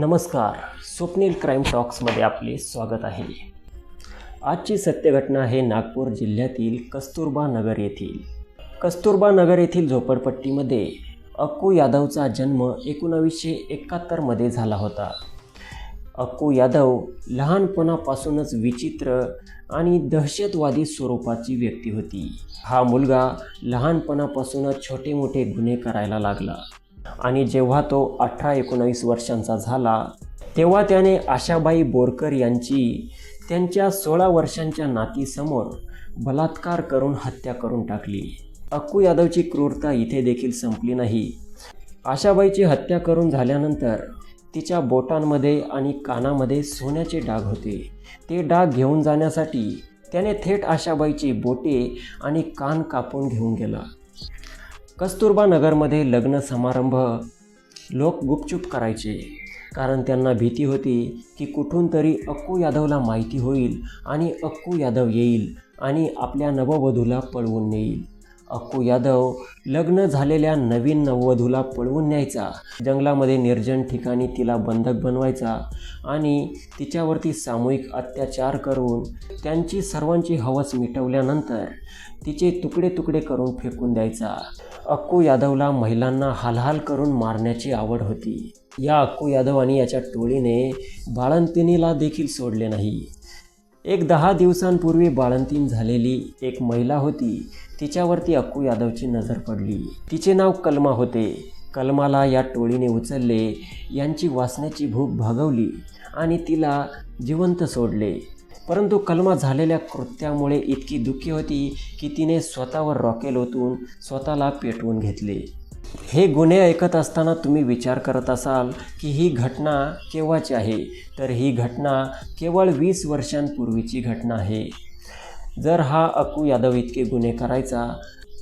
नमस्कार. स्वप्नील क्राईम टॉक्समध्ये आपले स्वागत आहे. आजची सत्यघटना हे आहे नागपूर जिल्ह्यातील कस्तुरबा नगर येथील. कस्तुरबा नगर येथील झोपडपट्टीमध्ये अक्कू यादवचा जन्म एकोणावीसशे एकाहत्तरमध्ये झाला होता. अक्कू यादव लहानपणापासूनच विचित्र आणि दहशतवादी स्वरूपाची व्यक्ती होती. हा मुलगा लहानपणापासूनच छोटे मोठे गुन्हे करायला लागला. आणि जेव्हा तो अठरा एकोणावीस वर्षांचा झाला तेव्हा त्याने आशाबाई बोरकर यांची त्यांच्या सोळा वर्षांच्या नातीसमोर बलात्कार करून हत्या करून टाकली. अक्कू यादवची क्रूरता इथे देखील संपली नाही. आशाबाईची हत्या करून झाल्यानंतर तिच्या बोटांमध्ये आणि कानामध्ये सोन्याचे डाग होते. ते डाग घेऊन जाण्यासाठी त्याने थेट आशाबाईची बोटे आणि कान कापून घेऊन गेला. कस्तुरबा नगरमध्ये लग्न समारंभ लोक गुपचूप करायचे. कारण त्यांना भीती होती की कुठून तरी अक्कू यादवला माहिती होईल आणि अक्कू यादव येईल आणि आपल्या नववधूला पळवून नेईल. अक्कू यादव लग्न झालेल्या नवीन नववधूला पळवून न्यायचा. जंगलामध्ये निर्जन ठिकाणी तिला बंधक बनवायचा आणि तिच्यावरती सामूहिक अत्याचार करून त्यांची सर्वांची हवस मिटवल्यानंतर तिचे तुकडे तुकडे करून फेकून द्यायचा. अक्कू यादवला महिलांना हालहाल करून मारण्याची आवड होती. या अक्कू यादव आणि याच्या टोळीने बाळंतिनीला देखील सोडले नाही. एक दहा दिवसांपूर्वी बाळंतीण झालेली एक महिला होती. तिच्यावरती अक्कू यादवची नजर पडली. तिचे नाव कलमा होते. कलमाला या टोळीने उचलले यांची वाचण्याची भूक भागवली आणि तिला जिवंत सोडले. परंतु कलमा झालेल्या कृत्यामुळे इतकी दुःखी होती की तिने स्वतःवर रॉकेल ओतून स्वतःला पेटवून घेतले. हे गुन्हे ऐकत असताना तुम्ही विचार करत असाल की ही घटना केव्हाची आहे? तर ही घटना केवळ वीस वर्षांपूर्वीची घटना आहे. जर हा अकू यादव इतके गुन्हे करायचा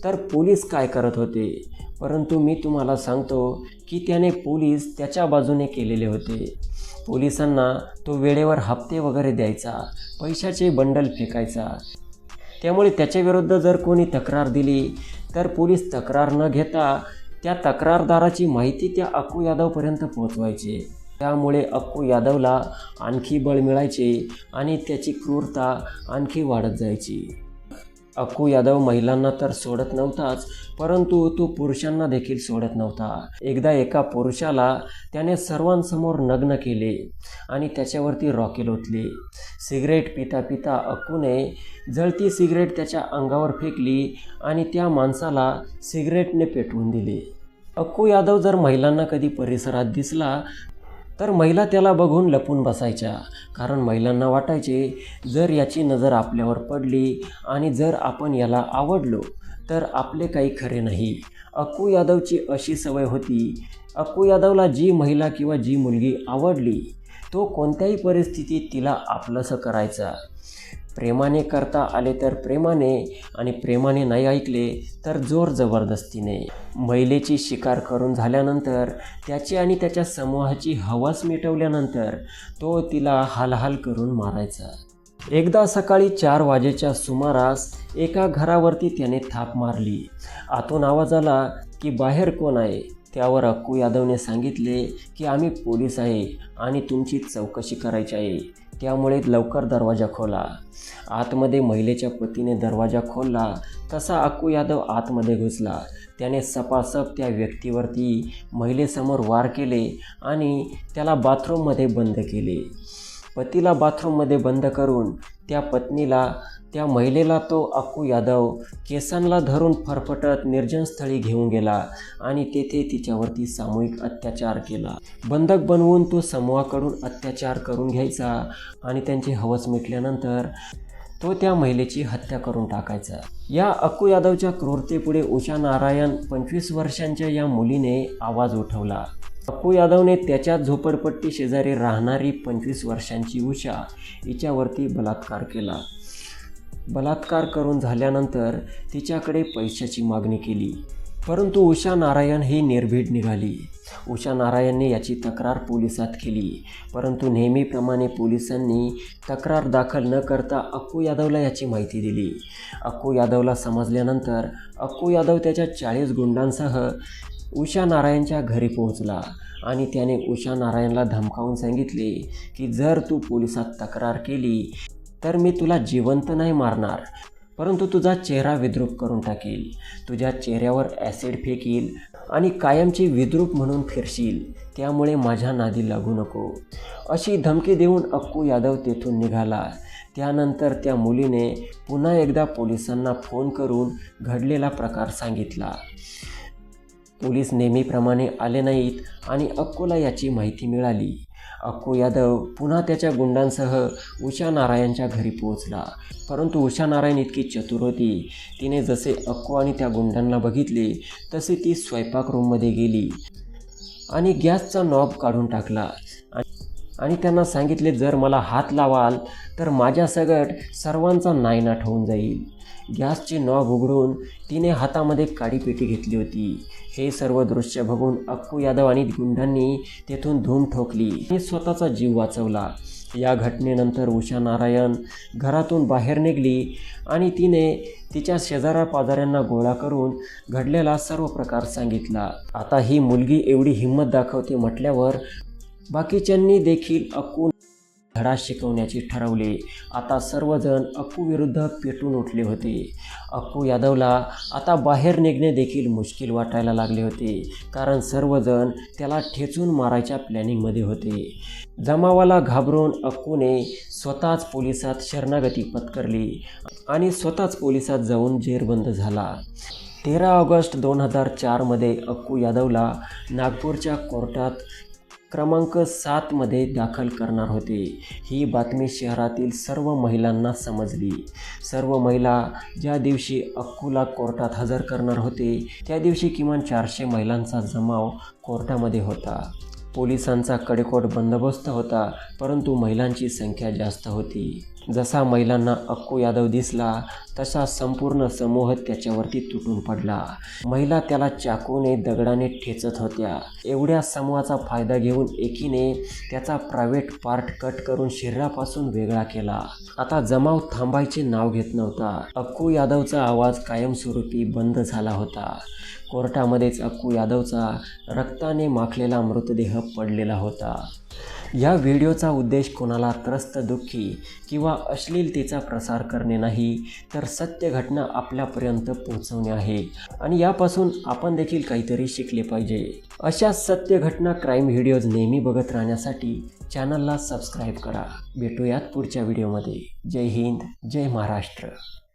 तर पोलीस काय करत होते? परंतु मी तुम्हाला सांगतो की त्याने पोलीस त्याच्या बाजूने केलेले होते. पोलिसांना तो वेळेवर हप्ते वगैरे द्यायचा पैशाचे बंडल फेकायचा. त्यामुळे त्याच्याविरुद्ध जर कोणी तक्रार दिली तर पोलीस तक्रार न घेता त्या तक्रारदाराची माहिती त्या अक्कू यादवपर्यंत पोहोचवायचे. त्यामुळे अक्कू यादवला आणखी बळ मिळायचे आणि त्याची क्रूरता आणखी वाढत जायची. अक्कू यादव महिलांना तर सोडत नव्हताच परंतु तो पुरुषांना देखील सोडत नव्हता. एकदा एका पुरुषाला त्याने सर्वांसमोर नग्न केले आणि त्याच्यावरती रॉकेल ओतले. सिगरेट पिता पिता अक्कूने जळती सिगरेट त्याच्या अंगावर फेकली आणि त्या माणसाला सिगरेटने पेटवून दिले. अक्कू यादव जर महिलांना कधी परिसरात दिसला तर महिला त्याला बघून लपून बसायच्या. कारण महिलांना वाटायचे जर याची नजर आपल्यावर पडली आणि जर आपण याला आवडलो तर आपले काही खरे नाही. अक्कू यादवची अशी सवय होती अक्कू यादवला जी महिला किंवा जी मुलगी आवडली तो कोणत्याही परिस्थितीत तिला आपलंसं करायचा. प्रेमाने करता आले तर प्रेमाने आणि प्रेमाने नाही ऐकले तर जोर जबरदस्तीने. महिलेची शिकार करून झाल्यानंतर त्याची आणि त्याच्या समूहाची हवास मिटवल्यानंतर तो तिला हालहाल करून मारायचा. एकदा सकाळी चार वाजेच्या सुमारास एका घरावरती त्याने थाप मारली. आतून आवाज आला की बाहेर कोण आहे? त्यावर अक्कू यादवने सांगितले की आम्ही पोलीस आहे आणि तुमची चौकशी करायची आहे. त्यामुळे लवकर दरवाजा खोला. आतमध्ये महिलेच्या पतीने दरवाजा खोलला. तसा अक्कू यादव आतमध्ये घुसला. त्याने सपासप त्या व्यक्तीवरती महिलेसमोर वार केले आणि त्याला बाथरूममध्ये बंद केले. पतीला बाथरूममध्ये बंद करून त्या पत्नीला त्या महिलेला तो अक्कू यादव केसांना धरून फरफटत निर्जनस्थळी घेऊन गेला आणि तेथे तिच्यावरती सामूहिक अत्याचार केला. बंधक बनवून तो समूहाकडून अत्याचार करून घ्यायचा आणि त्यांची हवस मिटल्यानंतर तो त्या महिलेची हत्या करून टाकायचा. या अक्कू यादवच्या क्रूरतेपुढे उषा नारायण पंचवीस वर्षांच्या या मुलीने आवाज उठवला. अक्कू यादवने त्याच्या झोपडपट्टी शेजारी राहणारी पंचवीस वर्षांची उषा हिच्यावरती बलात्कार केला. बलात्कार करून झाल्यानंतर तिच्याकडे पैशाची मागणी केली. परंतु उषा नारायण ही निर्भीड निघाली. उषा नारायणने याची तक्रार पोलिसात केली. परंतु नेहमीप्रमाणे पोलिसांनी तक्रार दाखल न करता अक्कू यादवला याची माहिती दिली. अक्कू यादवला समजल्यानंतर अक्कू यादव त्याच्या चाळीस गुंडांसह उषा नारायणच्या घरी पोहोचला आणि त्याने उषा नारायणला धमकावून सांगितले की जर तू पोलिसात तक्रार केली तर मी तुला जिवंत नाही मारणार. परंतु तुझा चेहरा विद्रूप करून टाकील. तुझ्या चेहऱ्यावर ॲसिड फेकील आणि कायमची विद्रूप म्हणून फिरशील. त्यामुळे माझ्या नादी लागू नको. अशी धमकी देऊन अक्कू यादव तेथून निघाला. त्यानंतर त्या मुलीने पुन्हा एकदा पोलिसांना फोन करून घडलेला प्रकार सांगितला. पोलीस नेहमीप्रमाणे आले नाहीत आणि अक्कूला याची माहिती मिळाली. अक्कू यादव पुन्हा त्याच्या गुंडांसह उषा नारायणच्या घरी पोहोचला. परंतु उषा नारायण इतकी चतुर होती. तिने जसे अक्कू आणि त्या गुंडांना बघितले तसे ती स्वयंपाक रूममध्ये गेली आणि गॅसचा नॉब काढून टाकला. आणि त्यांना सांगितले जर मला हात लावाल तर माझ्या सगट सर्वांचा नायनाट होऊन जाईल. गॅसची नॉब उघडून तिने हातामध्ये काडीपेटी घेतली होती. हे सर्व दृश्य बघून अक्कू यादव आणि गुंडांनी तेथून धूम ठोकली. आणि स्वतःचा जीव वाचवला. या घटनेनंतर उषा नारायण घरातून बाहेर निघली आणि तिने तिच्या शेजाऱ्या पाजाऱ्यांना गोळा करून घडलेला सर्व प्रकार सांगितला. आता ही मुलगी एवढी हिंमत दाखवते म्हटल्यावर बाकीच्यांनी देखील अक्कू धडा शिकवण्याची ठरवले. आता सर्वजण अक्कू विरुद्ध पेटून उठले होते. अक्कू यादवला आता बाहेर निघणे देखील मुश्किल वाटायला लागले होते कारण सर्वजण त्याला ठेचून मारायच्या प्लॅनिंगमध्ये होते. जमावाला घाबरून अक्कूने स्वतःच पोलिसात शरणागती पत्करली आणि स्वतःच पोलिसात जाऊन जेरबंद झाला. तेरा ऑगस्ट दोन हजार चारमध्ये अक्कू यादवला नागपूरच्या कोर्टात क्रमांक सातमध्ये दाखल करणार होते. ही बातमी शहरातील सर्व महिलांना समजली. सर्व महिला ज्या दिवशी अकोला कोर्टात हजर करणार होते त्या दिवशी किमान चारशे महिलांचा जमाव कोर्टामध्ये होता. पोलिसांचा कडेकोट बंदोबस्त होता परंतु महिलांची संख्या जास्त होती. जसा महिलांना अक्कू यादव दिसला तसा संपूर्ण समूह त्याच्यावरती तुटून पडला. महिला त्याला चाकूने दगडाने ठेचत होत्या. एवढ्या समूहाचा फायदा घेऊन एकीने त्याचा प्रायव्हेट पार्ट कट करून शरीरापासून वेगळा केला. आता जमाव थांबायचे नाव घेत नव्हता. अक्कू यादवचा आवाज कायमस्वरूपी बंद झाला होता. कोर्टामध्येच अक्कू यादवचा रक्ताने माखलेला मृतदेह पडलेला होता. या व्हिडिओचा उद्देश कोणाला त्रस्त दुःखी किंवा अश्लीलतेचा प्रसार करणे नाही तर सत्य घटना आपल्यापर्यंत पोहोचवणे आहे. आणि यापासून आपण देखील काहीतरी शिकले पाहिजे. अशा सत्य घटना क्राईम व्हिडिओज नेहमी बघत राहण्यासाठी चॅनलला सबस्क्राईब करा. भेटूयात पुढच्या व्हिडिओमध्ये जय हिंद जय महाराष्ट्र.